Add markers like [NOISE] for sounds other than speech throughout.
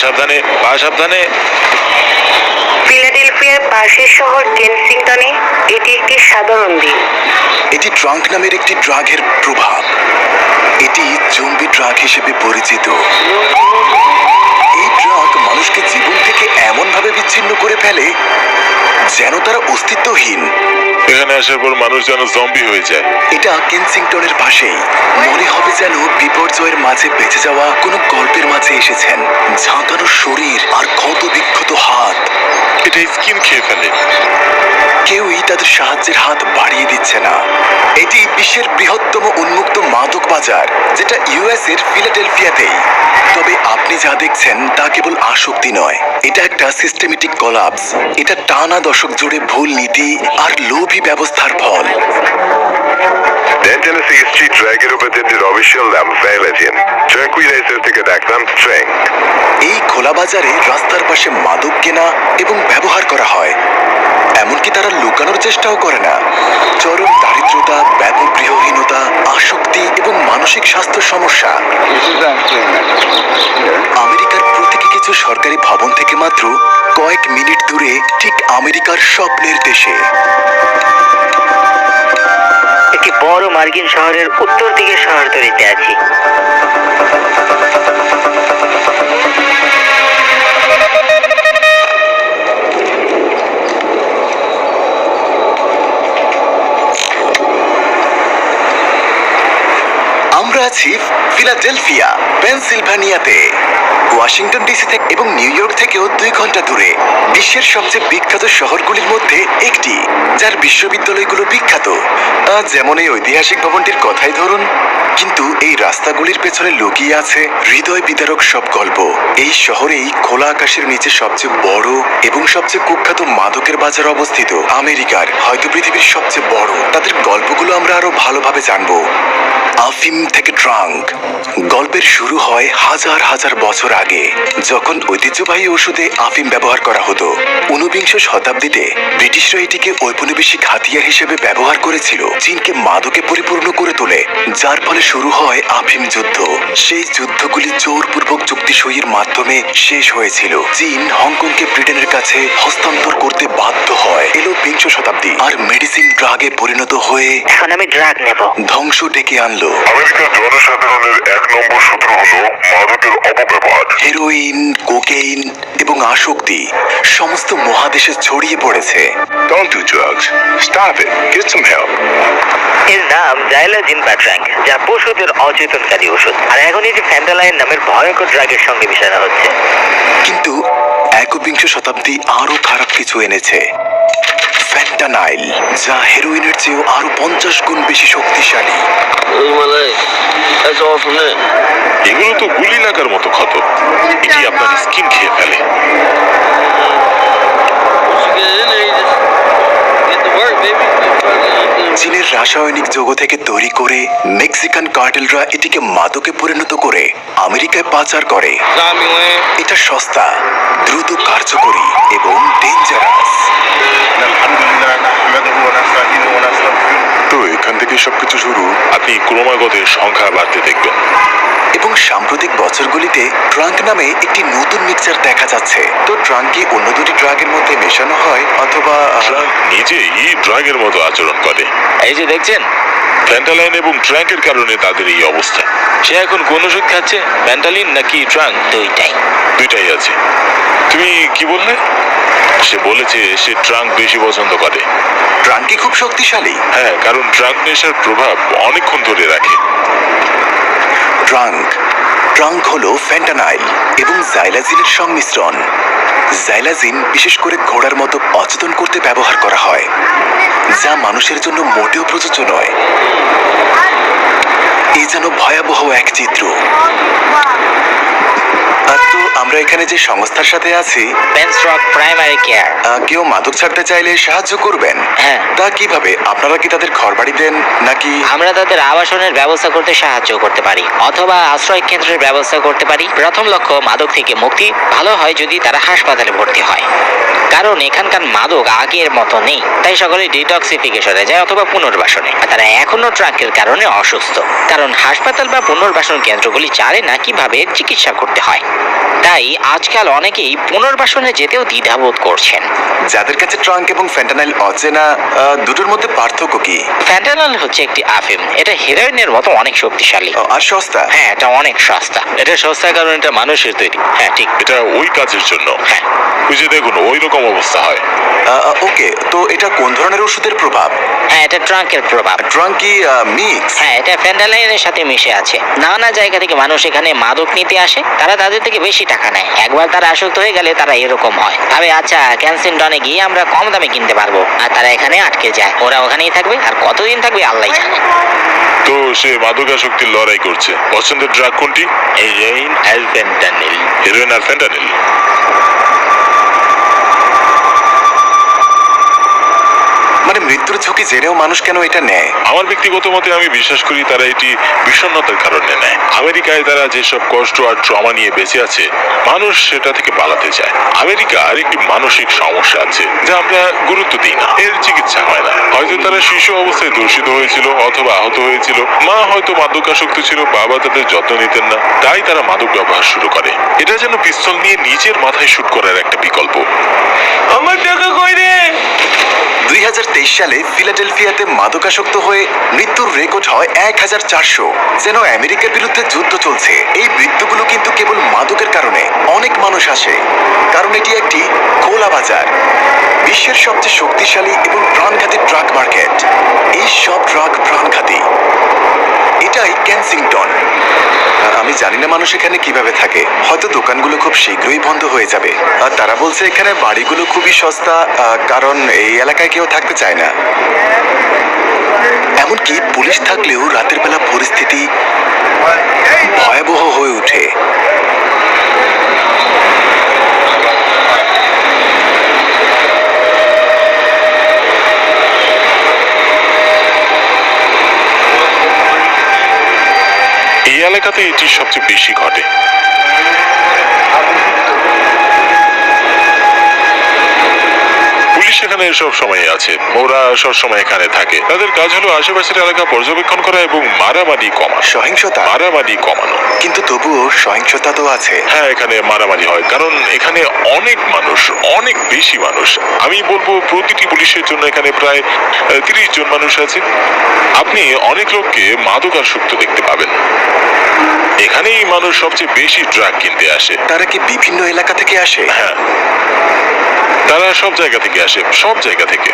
সাবধানে পা সাবধানে। ফিলাডেলফিয়ার পাশের শহর কেনসিংটনে এটি একটি সাধারণ দিন এটি ট্রাঙ্ক নামের একটি ড্রাগের প্রভাব। এটি জম্বি ড্রাগ হিসেবে পরিচিত। এই ড্রাগ মানুষকে জীবন থেকে এমনভাবে বিচ্ছিন্ন করে ফেলে যেন তারা অস্তিত্বহীন। এখানে আসার পর মানুষ যেন জম্বি হয়ে যায়। এটা কেনসিংটনের পাশেই। মনে হবে যেন বিপর্যয়ের মাঝে বেঁচে যাওয়া কোনো গল্পের মাঝে এসেছেন। শরীর আর ক্ষত বিক্ষত হাত। এটা স্কিন খেয়ে ফেলে। কেউই তাদের সাহায্যের হাত বাড়িয়ে দিচ্ছে না। এটি বিশ্বের বৃহত্তম উন্মুক্ত মাদক বাজার যেটা ইউএস এর ফিলাডেলফিয়াতেই। তবে আপনি যা দেখছেন তা কেবল আসক্তি নয়। এটা একটা সিস্টেমেটিক কলাপস এটা টানা দশক জুড়ে ভুল নীতি আর লোভী ব্যবস্থার ফল। Den Tennessee Street Dragger উপজেলার অফিসিয়াল নাম ভ্যালেজিয়ান ট্র্যাঙ্কুইলাইজার থেকে ডাকলাম ট্র্যাঙ্ক এই খোলা বাজারে রাস্তার পাশে মাদক কেনা এবং ব্যবহার করা হয়। এমনকি তারা লুকানোর চেষ্টাও করে না। চরম দারিদ্রতা ব্যাপক গৃহহীনতা আসক্তি এবং মানসিক স্বাস্থ্য সমস্যা। আমেরিকার প্রতিটি কিছু সরকারি ভবন থেকে মাত্র কয়েক মিনিট দূরে ঠিক আমেরিকার স্বপ্নের দেশে। একটি বড় মার্কিন শহরের উত্তর দিকের শহরতলিতে আছি। আমরা আছি ফিলাডেলফিয়া পেনসিলভানিয়াতে। ওয়াশিংটন ডিসি থেকে এবং নিউ ইয়র্ক থেকেও দুই ঘণ্টা দূরে, বিশ্বের সবচেয়ে বিখ্যাত শহরগুলির মধ্যে একটি, যার বিশ্ববিদ্যালয়গুলো বিখ্যাত। যেমন এই ঐতিহাসিক ভবনটির কথাই ধরুন, কিন্তু এই রাস্তাগুলির পেছনে লুকিয়ে আছে হৃদয় বিদারক সব গল্প। এই শহরেই খোলা আকাশের নিচে সবচেয়ে বড় এবং সবচেয়ে কুখ্যাত মাদকের বাজার অবস্থিত। আমেরিকার, হয়তো পৃথিবীর সবচেয়ে বড়। তাদের গল্পগুলো আমরা আরও ভালোভাবে জানব। আফিম থেকে ট্রাঙ্ক। গল্পের শুরু হয় হাজার হাজার বছর আগে যখন ঐতিহ্যবাহী ওষুধে আফিম ব্যবহার করা হতো। ঊনবিংশ শতাব্দীতে ব্রিটিশরা এটিকে ঔপনিবেশিক হাতিয়ার হিসেবে ব্যবহার করেছিল। চীনকে মাদকে পরিপূর্ণ করে তোলে যার ফলে শুরু হয় আফিম যুদ্ধ। সেই যুদ্ধগুলি জোরপূর্বক চুক্তি সইয়ের মাধ্যমে শেষ হয়েছিল। চীন হংকংকে ব্রিটেনের কাছে হস্তান্তর করতে বাধ্য হয়। এলো বিংশ শতাব্দী আর মেডিসিন ড্রাগে পরিণত হয়ে এখন আমি ড্রাগ নেব। ধ্বংস ডেকে আনলো। আমেরিকার জনসাধারণের এক নম্বর সূত্র হলো মাদকের অপব্যবহার হেরোইন কোকেইন এবং আসক্তি সমস্ত মহাদেশে ছড়িয়ে পড়েছে Don't do drugs. Stop it. Get some help. এর নাম জাইলাজিন বা ড্রাগ যা পশুদের অচেতনকারী ওষুধ আর এখন এটি ফ্যান্টালাইন নামের ভয়ঙ্কর ড্রাগের সঙ্গে মিশানো হচ্ছে কিন্তু একবিংশ শতাব্দী আরও খারাপ কিছু এনেছে ফ্যান্টানাইল যা হেরোইনের চেয়েও আরও পঞ্চাশ গুণ বেশি শক্তিশালী that. এগুলো তো গুলি লাগার মতো ক্ষত এটি আপনার স্কিন খেয়ে ফেলে Once you get in there, you just get to work, baby. চীনের রাসায়নিক যৌগ থেকে তৈরি করে মেক্সিকান কার্টেলরা এটিকে মাদকে পরিণত করে আমেরিকায় পাচার করে। এটা সস্তা দ্রুত কার্যকরী এবং ডেঞ্জারাস তো এখান থেকে সবকিছু শুরু। আপনি ক্রমাগত সংখ্যা বাড়তে দেখবেন। এবং সাম্প্রতিক বছরগুলিতে ট্রাঙ্ক নামে একটি নতুন মিক্সার দেখা যাচ্ছে। তো ট্রাঙ্কে অন্য দুটি ড্রাগের মধ্যে মেশানো হয় অথবা ট্রাঙ্ক নিজেই ড্রাগের মতো আচরণ করে। এই যে দেখছেন? ফ্যান্টালাইন এবং ট্র্যাঙ্কের কারণে তাদের এই অবস্থা। সে এখন কোন ওষুধ খাচ্ছে? প্যান্টালিন নাকি ট্রাঙ্ক? দুইটাই। দুইটাই আছে। তুমি কি বললে? সে বলেছে সে ট্রাঙ্ক বেশি পছন্দ করে। ট্রাঙ্কি খুব শক্তিশালী। হ্যাঁ কারণ ট্রাঙ্ক নেশার প্রভাব অনেকক্ষণ ধরে রাখে। ট্রাঙ্ক। ট্রাঙ্ক হল ফ্যান্টানাইল এবং জাইলাজিনের সংমিশ্রণ। জাইলাজিন বিশেষ করে ঘোড়ার মতো অচেতন করতে ব্যবহার করা হয়, যা মানুষের জন্য মোটেও প্রযোজ্য নয়। এই যেন ভয়াবহ এক চিত্র। আর তো আমরা এখানে যে সংস্থার সাথে আছি পেনস্ট্রক প্রাইমারি কেয়ার আহ, কেউ মাদক ছাড়তে চাইলে সাহায্য করবেন? হ্যাঁ। তা কীভাবে? আপনারা কি তাদের ঘর বাড়ি দেন নাকি? আমরা তাদের আবাসনের ব্যবস্থা করতে সাহায্য করতে পারি অথবা আশ্রয় কেন্দ্রের ব্যবস্থা করতে পারি। প্রথম লক্ষ্য মাদক থেকে মুক্তি। ভালো হয় যদি তারা হাসপাতালে ভর্তি হয়। কারণ এখানকার মাদক আগের মতো নেই। তাই সকলে ডিটক্সিফিকেশনে যায় অথবা পুনর্বাসনে। আর তারা এখনও ট্রাঙ্কের কারণে অসুস্থ। কারণ হাসপাতাল বা পুনর্বাসন কেন্দ্রগুলি জানে না কীভাবে চিকিৎসা করতে হয়। তাই তাই আজকাল অনেকেই পুনর্বাসনে যেতেও দ্বিধাবোধ করছেন। যাদের কাছে ট্রাঙ্ক এবং ফ্যান্টানাইল অচেনা আহ, দুটোর মধ্যে পার্থক্য কি? ফ্যান্টানল হচ্ছে একটি আফিম। এটা হেরোইনের মতো অনেক শক্তিশালী। আর সস্তা? হ্যাঁ এটা অনেক সস্তা। এটা সস্তা কারণ এটা মানুষের তৈরি। হ্যাঁ ঠিক। এটা ওই কাজের জন্য। হ্যাঁ। ওই যে দেখুন ওই রকম অবস্থা হয়। ওকে তো এটা কোন ধরনের ওষুধের প্রভাব? হ্যাঁ এটা ট্রাঙ্কের প্রভাব। ট্রাঙ্ক কি মিক্স? হ্যাঁ এটা ফ্যান্ডালাইনের সাথে মিশে আছে। নানা জায়গা থেকে মানুষ এখানে মাদক নিতে আসে। তারা তাদের থেকে বেশি টাকা নেয়। একবার তারা আসক্ত হয়ে গেলে তারা এরকম হয়। ভাবে আচ্ছা ক্যান্সিনটনে গিয়ে আমরা কম দামে কিনতে পারব। আর তারা এখানে আটকে যায়। ওরা ওখানেই থাকবে আর কতদিন থাকবে আল্লাহ জানে। তো সে মাদকাসক্তির লড়াই করছে। পছন্দের ড্রাগ কোনটি? হেরোইন আর ফেন্টানিল হিরোইন আর ফেন্টানিল মানে মৃত্যুর ঝুঁকি জেনেও মানুষ কেন এটা নেয়? আমার ব্যক্তিগত মতে আমি বিশ্বাস করি তারা এটি বিষণ্ণতার কারণে নেয়। আমেরিকায় তারা যেসব কষ্ট আর ট্রমা নিয়ে বেঁচে আছে মানুষ সেটা থেকে পালাতে চায়। আমেরিকার একটি মানসিক সমস্যা আছে যা আমরা গুরুত্ব দিই না। এর চিকিৎসা হয় না। হয়তো তারা শিশু অবস্থায় দূষিত হয়েছিল অথবা আহত হয়েছিল। মা হয়তো মাদকাসক্ত ছিল বাবা তাদের যত্ন নিতেন না তাই তারা মাদক ব্যবহার শুরু করে। এটা যেন পিস্তল নিয়ে নিজের মাথায় শুট করার একটা বিকল্প। আমার টাকা কই রে? দুই হাজার তেইশ সালে ফিলাডেলফিয়াতে মাদকাসক্ত হয়ে মৃত্যুর রেকর্ড হয় এক হাজার চারশো। যেন আমেরিকার বিরুদ্ধে যুদ্ধ চলছে। এই মৃত্যুগুলো কিন্তু কেবল মাদকের কারণে। অনেক মানুষ আসে। কারণ এটি একটি খোলা বাজার। বিশ্বের সবচেয়ে শক্তিশালী এবং প্রাণঘাতী ড্রাগ মার্কেট এই সব ড্রাগ প্রাণঘাতী। এটাই ক্যানসিংটন আমি জানি না মানুষ এখানে কীভাবে থাকে। হয়তো দোকানগুলো খুব শীঘ্রই বন্ধ হয়ে যাবে। আর তারা বলছে এখানে বাড়িগুলো খুবই সস্তা কারণ এই এলাকায় কেউ থাকতে চায় না। এমনকি পুলিশ থাকলেও রাতের বেলা পরিস্থিতি ভয়াবহ হয়ে ওঠে। এলাকাতে এটি সবচেয়ে বেশি ঘটে। পুলিশ এখানে সব সময় আছে? ওরা সব সময় এখানে থাকে। তাদের কাজ হলো আশেপাশের এলাকা পর্যবেক্ষণ করা এবং মারামারি কমানো। সহিংসতা? মারামারি কমানো। কিন্তু তবুও সহিংসতা তো আছে। হ্যাঁ এখানে মারামারি হয়। কারণ এখানে অনেক মানুষ অনেক বেশি মানুষ। আমি বলব প্রতিটি পুলিশের জন্য এখানে প্রায় তিরিশ জন মানুষ আছে। আপনি অনেক লোককে মাদকাসক্ত দেখতে পাবেন। এখানেই মানুষ সবচেয়ে বেশি ড্রাগ কিনতে আসে। তারা কি বিভিন্ন এলাকা থেকে আসে? হ্যাঁ। তারা সব জায়গা থেকে আসে, সব জায়গা থেকে।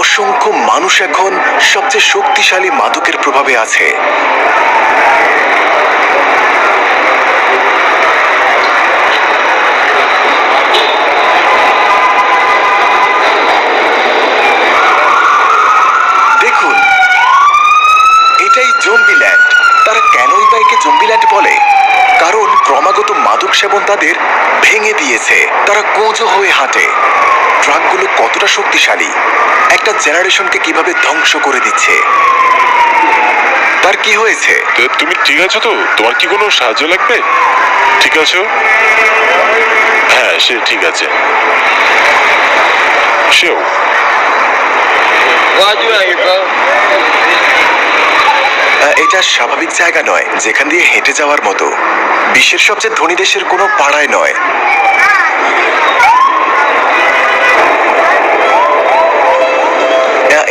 অসংখ্য মানুষ এখন সবচেয়ে শক্তিশালী মাদকের প্রভাবে আছে দেখুন এটাই জম্বিল্যান্ড তারা কেনই বা বলে কারণ ক্রমাগত মাদক সেবন তাদের ভেঙে দিয়েছে। তারা কোঁজো হয়ে হাঁটে। ট্রাকগুলো কতটা শক্তিশালী একটা জেনারেশনকে কীভাবে ধ্বংস করে দিচ্ছে? তার কি হয়েছে? তো তুমি ঠিক আছো তো? তোমার কি কোনো সাহায্য লাগবে? ঠিক আছো? হ্যাঁ সে ঠিক আছে। সেও। Why'd you out here, bro? এটা স্বাভাবিক জায়গা নয়, যেখান দিয়ে হেঁটে যাওয়ার মতো। বিশ্বের সবচেয়ে ধনী দেশের কোনো পাড়ায় নয়।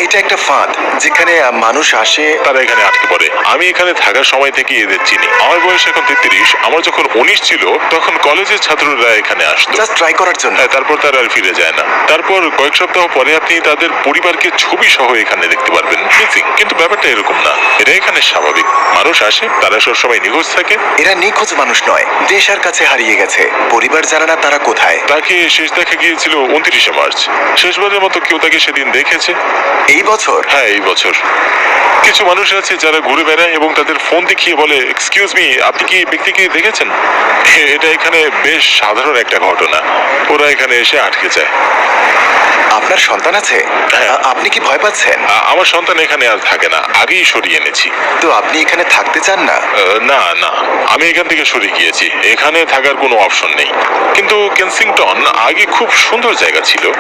এটা একটা ফাঁদ যেখানে মানুষ আসে। তারা এখানে আটকে পড়ে। আমি এখানে থাকার সময় থেকে এদের চিনি। আমার বয়স এখন তেত্রিশ। আমার যখন উনিশ ছিল তখন কলেজের ছাত্ররা এখানে আসতো। জাস্ট ট্রাই করার জন্য। হ্যাঁ, তারপর তারা আর ফিরে যায় না। তারপর কয়েক সপ্তাহ পরে আপনি তাদের পরিবারকে ছবি সহ এখানে দেখতে পারবেন। মিসিং কিন্তু ব্যাপারটা এরকম না। এটা এখানে স্বাভাবিক। মানুষ আসে তারা সবসময় নিখোঁজ থাকে। এরা নিখোঁজ মানুষ নয়। দেশার কাছে হারিয়ে গেছে। পরিবার জানে না তারা কোথায়। তাকে শেষ দেখা গিয়েছিল উনত্রিশে মার্চ। শেষবারের মতো কেউ তাকে সেদিন দেখেছে। এই বছর? হ্যাঁ এই বছর। কিছু মানুষ আছে যারা ঘুরে বেড়ায় এবং তাদের ফোন দেখিয়ে বলে এক্সকিউজ মি আপনি কি এই ব্যক্তিকে দেখেছেন? [LAUGHS] এটা এখানে বেশ সাধারণ একটা ঘটনা। ওরা এখানে এসে আটকে যায়। আপনার সন্তান আছে? হ্যাঁ। আ- আপনি কি ভয় পাচ্ছেন? আ- আমার সন্তান এখানে আর থাকে না। আগেই সরিয়ে এনেছি। তো আপনি এখানে থাকতে চান না? আহ, না না। আমি এখান থেকে সরে গিয়েছি। এখানে থাকার কোনো অপশন নেই। কিন্তু কেনসিংটন আগে খুব সুন্দর জায়গা ছিল।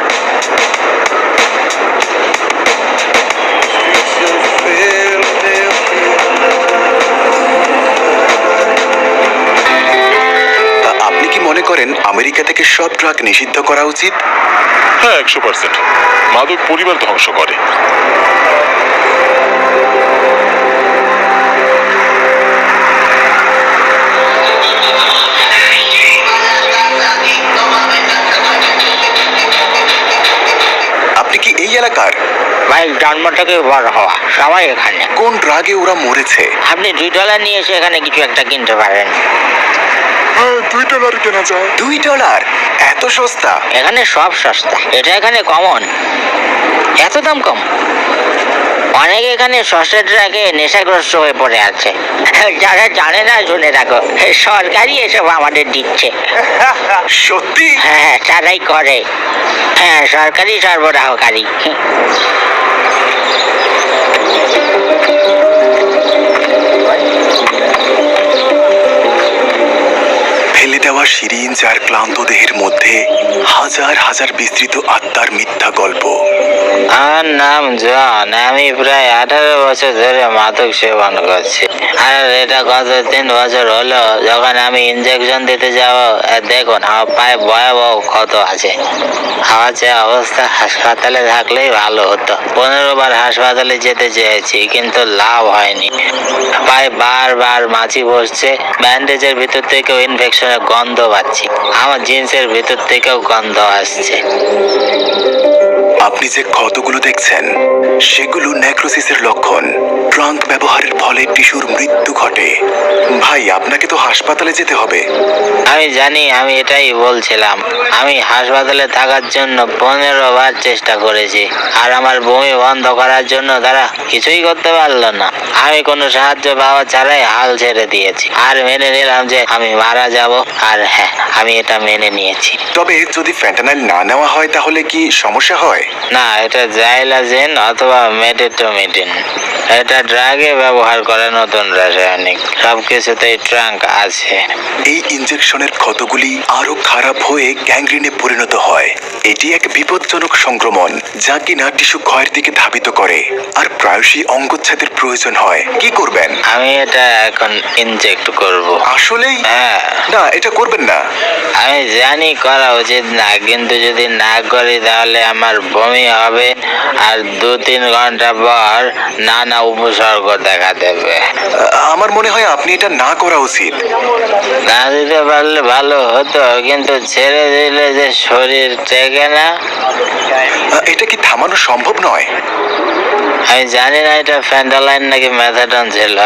মনে করেন আমেরিকা থেকে সব ড্রাগ নিষিদ্ধ করা উচিত? হ্যাঁ একশো পার্সেন্ট। মাদক পরিবার ধ্বংস করে। আপনি কি এই এলাকার? ভাই জন্ম থেকে বড় হওয়া। সবাই এখানে। কোন ড্রাগে ওরা মরেছে? আপনি দুই ডলার নিয়ে এসে এখানে কিছু একটা কিনতে পারেন। দুই ডলার কেনা যায়। দুই ডলার এত সস্তা? এখানে সব সস্তা। এটা এখানে কমন এত দাম কম? অনেকে এখানে সস্তা ট্রাকে নেশাগ্রস্ত হয়ে পড়ে আছে। যারা জানে না শুনে রাখো। সরকারি এসব আমাদের দিচ্ছে। সত্যি? হ্যাঁ তারাই করে। হ্যাঁ সরকারি সরবরাহকারী শিরিন, যার ক্লান্ত দেহের মধ্যে হাজার হাজার বিস্তৃত আত্মার মিথ্যা গল্প। আমার নাম জন। আমি প্রায় আঠারো বছর ধরে মাদক সেবন করছি। আর এটা গত তিন বছর হলো, যখন আমি ইনজেকশন দিতে যাব দেখুন, আমার পায়ে ভয়াবহ ক্ষত আছে। আমার যে অবস্থা, হাসপাতালে থাকলেই ভালো হতো। পনেরো বার হাসপাতালে যেতে চেয়েছি, কিন্তু লাভ হয়নি। পায়ে বারবার মাছি বসছে। ব্যান্ডেজের ভিতর থেকেও ইনফেকশনের গন্ধ পাচ্ছি। আমার জিন্সের ভেতর থেকেও গন্ধ আসছে। আপনি যে ক্ষতগুলো দেখছেন, সেগুলো নেক্রোসিসের লক্ষণ। ট্রাঙ্ক ব্যবহারের ফলে টিস্যুর মৃত্যু ঘটে। ভাই আপনাকে তো হাসপাতালে যেতে হবে। আমি জানি আমি এটাই বলছিলাম। আমি হাসপাতালে থাকার জন্য পনেরো বার চেষ্টা করেছি। আর আমার বমি বন্ধ করার জন্য তারা কিছুই করতে পারল না। আমি কোনো সাহায্য পাওয়া ছাড়াই হাল ছেড়ে দিয়েছি। আর মেনে নিলাম যে আমি মারা যাব। আর হ্যাঁ আমি এটা মেনে নিয়েছি। তবে যদি ফ্যান্টানাইল না নেওয়া হয় তাহলে কি সমস্যা হয়? না এটা জাইলাজিন অথবা মেডিটোমিটিন এটা ড্রাগে ব্যবহার করে নতুন রাসায়নিক। সব কিছুতেই ট্রাঙ্ক আছে। এই ইনজেকশনের ক্ষতগুলি আরও খারাপ হয়ে গ্যাংগ্রিনে পরিণত হয়। এটি এক বিপজ্জনক সংক্রমণ যা কিনা টিস্যু ক্ষয়ের দিকে ধাবিত করে আর প্রায়শই অঙ্গচ্ছেদের প্রয়োজন হয়। কি করবেন? আমি এটা এখন ইনজেক্ট করব। আসলেই? হ্যাঁ। না এটা করবেন না। আমি জানি করা উচিত না কিন্তু যদি না করি তাহলে আমার বমি হবে আর দু তিন ঘণ্টা পর নানা উপসর্গ দেখা দেবে। আমার মনে হয় আপনি এটা না করা উচিত। না দিতে পারলে ভালো হতো কিন্তু ছেড়ে দিলে যে শরীর টেকে না। এটা কি থামানো সম্ভব নয়? আমি জানি না এটা ফ্যান্ডালাইন নাকি ম্যাথাডন ছিল।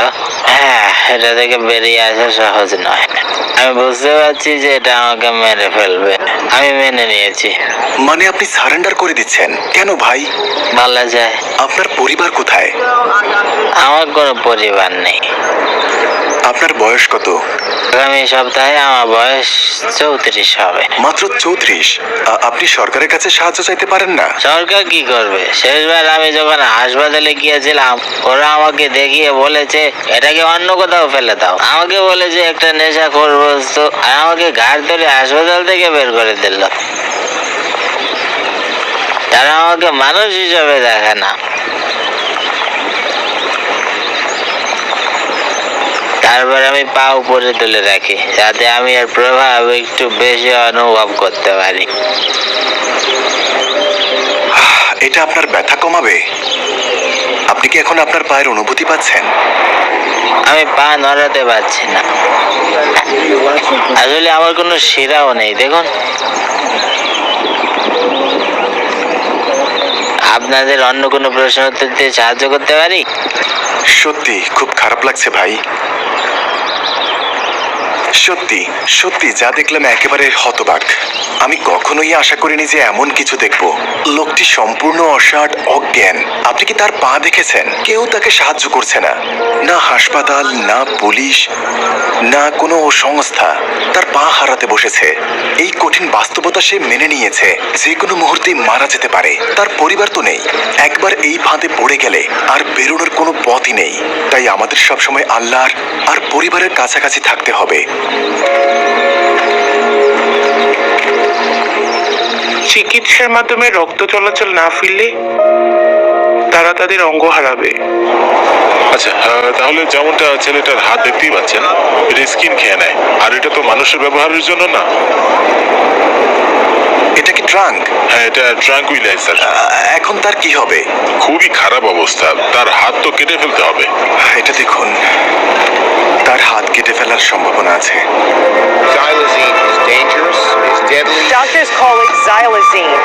হ্যাঁ এটা থেকে বেরিয়ে আসা সহজ নয়। আমি বুঝতে পারছি যে এটা আমাকে মেরে ফেলবে। আমি মেনে নিয়েছি। মানে আপনি সারেন্ডার করে দিচ্ছেন? কেন ভাই? বলা যায় আপনার পরিবার কোথায়? আমার কোনো পরিবার নেই। আপনার বয়স কত? আগামী সপ্তাহে আমার বয়স চৌত্রিশ হবে। মাত্র চৌত্রিশ? আপনি সরকারের কাছে সাহায্য চাইতে পারেন না? সরকার কি করবে? শেষবার আমি যখন হাসপাতালে গিয়েছিলাম ওরা আমাকে দেখিয়ে বলেছে এটাকে অন্য কোথাও ফেলে দাও। আমাকে বলেছে একটা নেশা করব তো আর আমাকে ঘাট ধরে হাসপাতাল থেকে বের করে দিল। তারা আমাকে মানুষ হিসাবে দেখে না। তারপর আমি পা উপরে তুলে রাখি যাতে আমি এর প্রভাব একটু বেশি অনুভব করতে পারি। এটা আপনার ব্যথা কমাবে? আপনি কি এখন আপনার পায়ের অনুভূতি পাচ্ছেন? আমি পা নড়াতে পারছি না। আসলে আমার কোনো শিরাও নেই দেখুন। আপনাদের অন্য কোনো প্রশ্ন উত্তর দিয়ে সাহায্য করতে পারি? সত্যি খুব খারাপ লাগছে ভাই। সত্যি সত্যি, যা দেখলাম একেবারে হতবাক। আমি কখনোই আশা করিনি যে এমন কিছু দেখব। লোকটি সম্পূর্ণ অসাড়, অজ্ঞান। আপনি কি তার পা দেখেছেন? কেউ তাকে সাহায্য করছে না। না হাসপাতাল, না পুলিশ, না কোনো সংস্থা। তার পা হারাতে বসেছে। এই কঠিন বাস্তবতা সে মেনে নিয়েছে। যে কোনো মুহূর্তেই মারা যেতে পারে। তার পরিবার তো নেই। একবার এই ফাঁদে পড়ে গেলে আর বেরোনোর কোনো পথই নেই। তাই আমাদের সবসময় আল্লাহর আর পরিবারের কাছাকাছি থাকতে হবে। চিকিৎসার মাধ্যমে রক্ত চলাচল না ফিরলে তারা তাদের অঙ্গ হারাবে। আচ্ছা তাহলে যেমনটা ছেলেটার হাত দেখতেই পাচ্ছেন এটা স্কিন খেয়ে নেয়। আর এটা তো মানুষের ব্যবহারের জন্য না। এটা কি ট্রাঙ্ক? হ্যাঁ এটা ট্রাঙ্কুইলাইজার এখন তার কি হবে? খুবই খারাপ অবস্থা। তার হাত তো কেটে ফেলতে হবে। এটা দেখুন তার হাত কেটে ফেলার সম্ভাবনা আছে। Xylazine is dangerous, is deadly. Doctors call it xylazine.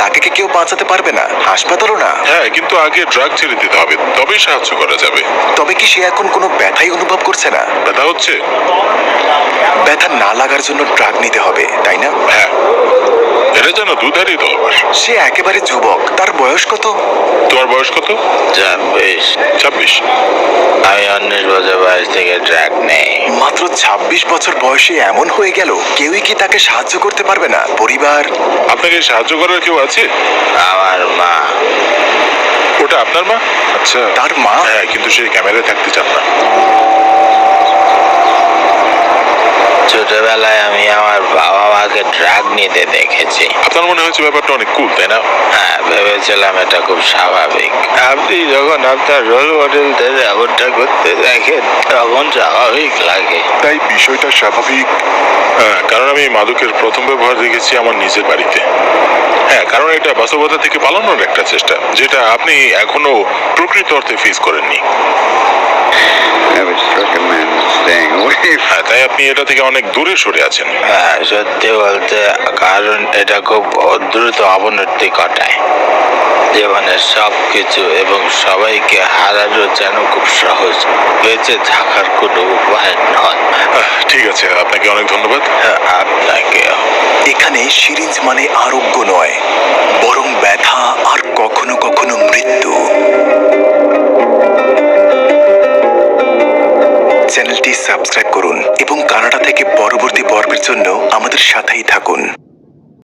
তাকে কি কেউ বাঁচাতে পারবে না? হাসপাতালও না। হ্যাঁ কিন্তু আগে ড্রাগ ছেড়ে দিতে হবে তবেই সাহায্য করা যাবে। তবে কি সে এখন কোনো ব্যথাই অনুভব করছে না? ব্যথা হচ্ছে? ব্যথা না লাগার জন্য ড্রাগ নিতে হবে তাই না? হ্যাঁ। এটা যেন দুধারই দরবার সে একেবারে যুবক। তার বয়স কত? তোমার বয়স কত? বেশ ছাব্বিশ। আমি উনিশ বছর বয়স থেকে ড্রাগ নেই। মাত্র ২৬ বছর বয়সে এমন হয়ে গেল কেউই কি তাকে সাহায্য করতে পারবে না? পরিবার? আপনাকে সাহায্য করার কেউ আছে? আমার মা। ওটা আপনার মা? আচ্ছা তার মা? হ্যাঁ কিন্তু সে ক্যামেরায় থাকতে চান না। ছোটবেলায় আমি আমার বাবা মাকে ড্রাগ নিতে দেখেছি। আপনার মনে হয়েছে ব্যাপারটা অনেক কুল তাই না? হ্যাঁ ভেবেছিলাম এটা খুব স্বাভাবিক। আপনি যখন আপনার রোল মডেলদের এমনটা করতে দেখেন তখন স্বাভাবিক লাগে। তাই বিষয়টা স্বাভাবিক। হ্যাঁ কারণ আমি মাদকের প্রথম ব্যবহার দেখেছি আমার নিজের বাড়িতে। হ্যাঁ কারণ এটা বাস্তবতা থেকে পালানোর একটা চেষ্টা যেটা আপনি এখনও প্রকৃত অর্থে ফেস করেননি। হ্যাঁ তাই আপনি এটা থেকে অনেক দূরে সরে আছেন। হ্যাঁ সত্যি বলতে কারণ এটা খুব দ্রুত অবনতি ঘটায়। জীবনের সব কিছু এবং সবাইকে হারানো যেন খুব সহজ। বেঁচে থাকার কোনো উপায় নয়। ঠিক আছে আপনাকে অনেক ধন্যবাদ। আপনাকে এখানে সিরিঞ্জ মানে আরোগ্য নয় বরং ব্যথা আর কখনো কখনো মৃত্যু। চ্যানেলটি সাবস্ক্রাইব করুন এবং কানাডা থেকে পরবর্তী পর্বের জন্য আমাদের সাথেই থাকুন।